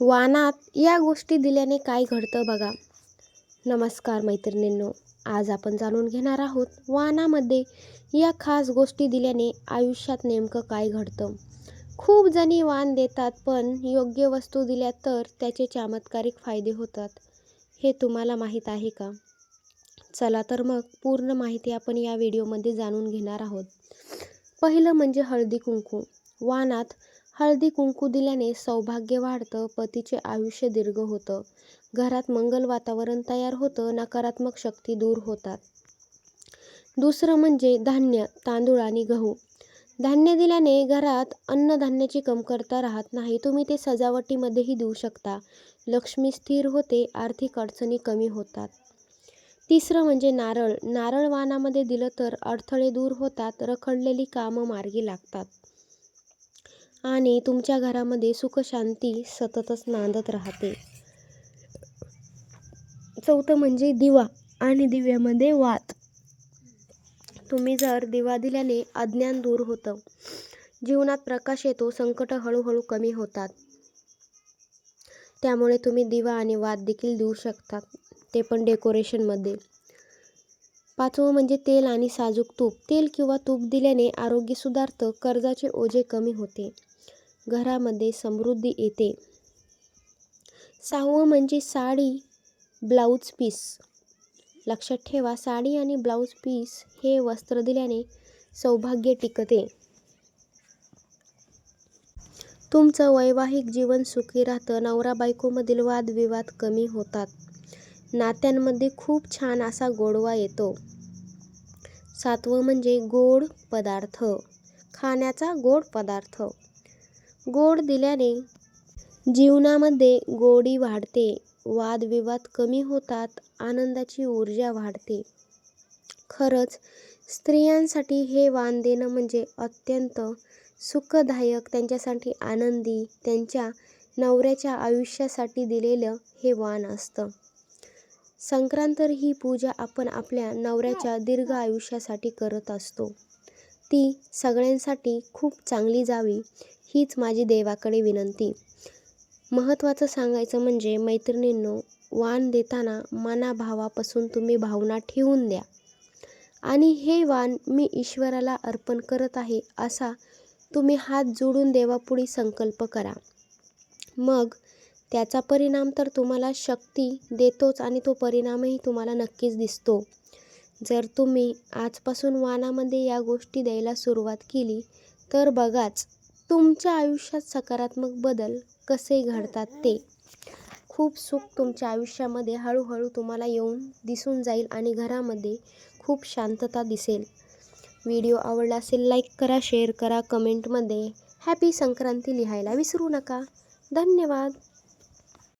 वानात या गोष्टी दिल्याने काय घडतं बघा. नमस्कार मैत्रिणींनो आज आपण जाणून घेणार आहोत वानामध्ये या खास गोष्टी दिल्याने आयुष्यात नेमकं काय घडतं. खूप जणी वाण देतात पण योग्य वस्तू दिल्या तर त्याचे चमत्कारिक फायदे होतात. हे तुम्हाला माहीत आहे का? चला तर मग पूर्ण माहिती आपण या व्हिडिओमध्ये जाणून घेणार आहोत. पहिलं म्हणजे हळदी कुंकू. वानात हळदी कुंकू दिल्याने सौभाग्य वाढतं पतीचे आयुष्य दीर्घ होतं. घरात मंगल वातावरण तयार होतं नकारात्मक शक्ती दूर होतात. दुसरं म्हणजे धान्य तांदूळ आणि गहू. धान्य दिल्याने घरात अन्नधान्याची कमतरता राहत नाही. तुम्ही ते सजावटीमध्येही देऊ शकता. लक्ष्मी स्थिर होते आर्थिक अडचणी कमी होतात. तिसरं म्हणजे नारळ. नारळ वानामध्ये दिलं तर अडथळे दूर होतात रखडलेली कामं मार्गी लागतात. आणि तुमच्या घरामध्ये सुखशांती सततच नांदत राहते. चौथं म्हणजे दिवा आणि दिव्यामध्ये वात. तुम्ही जर दिवा दिल्याने अज्ञान दूर होतं. जीवनात प्रकाश येतो संकट हळूहळू कमी होतात. त्यामुळे तुम्ही दिवा आणि वात देखील देऊ शकतात ते पण डेकोरेशनमध्ये पाचवं म्हणजे तेल आणि साजूक तूप. तेल किंवा तूप दिल्याने आरोग्य सुधारतं कर्जाचे ओझे कमी होते. घरामध्ये समृद्धी येते. सहावं म्हणजे साडी ब्लाऊज पीस. लक्षात ठेवा साडी आणि ब्लाऊज पीस हे वस्त्र दिल्याने सौभाग्य टिकते. तुमचं वैवाहिक जीवन सुखी राहतं. नवरा बायकोमधील वादविवाद कमी होतात. नात्यांमध्ये खूप छान असा गोडवा येतो. सातवं म्हणजे गोड पदार्थ. खाण्याचा गोड पदार्थ. गोड दिल्याने जीवनामध्ये गोडी वाढते वादविवाद कमी होतात आनंदाची ऊर्जा वाढते. खरंच स्त्रियांसाठी हे वाण देणं म्हणजे अत्यंत सुखदायक त्यांच्यासाठी आनंदी त्यांच्या नवऱ्याच्या आयुष्यासाठी दिलेलं हे वाण असतं. संक्रांत ही पूजा आपण आपल्या नवऱ्याच्या दीर्घ आयुष्यासाठी करत असतो. ती सगळ्यांसाठी खूप चांगली जावी हीच माझी देवाकडे विनंती. महत्त्वाचं सांगायचं म्हणजे मैत्रिणींनो वाण देताना मनाभावापासून तुम्ही भावना ठेवून द्या. आणि हे वाण मी ईश्वराला अर्पण करत आहे असा तुम्ही हात जोडून देवापुढे संकल्प करा. मग त्याचा परिणाम तर तुम्हाला शक्ती देतोच आणि तो परिणामही तुम्हाला नक्कीच दिसतो. जर तुम्ही आजपासून वानामध्ये या गोष्टी द्यायला सुरुवात केली तर बघाच तुमच्या आयुष्यात सकारात्मक बदल कसे घडतात ते. खूप सुख तुमच्या आयुष्यामध्ये हळूहळू तुम्हाला येऊन दिसून जाईल आणि घरामध्ये खूप शांतता दिसेल. व्हिडिओ आवडला असेल लाईक करा शेअर करा कमेंटमध्ये हॅपी संक्रांती लिहायला विसरू नका. धन्यवाद.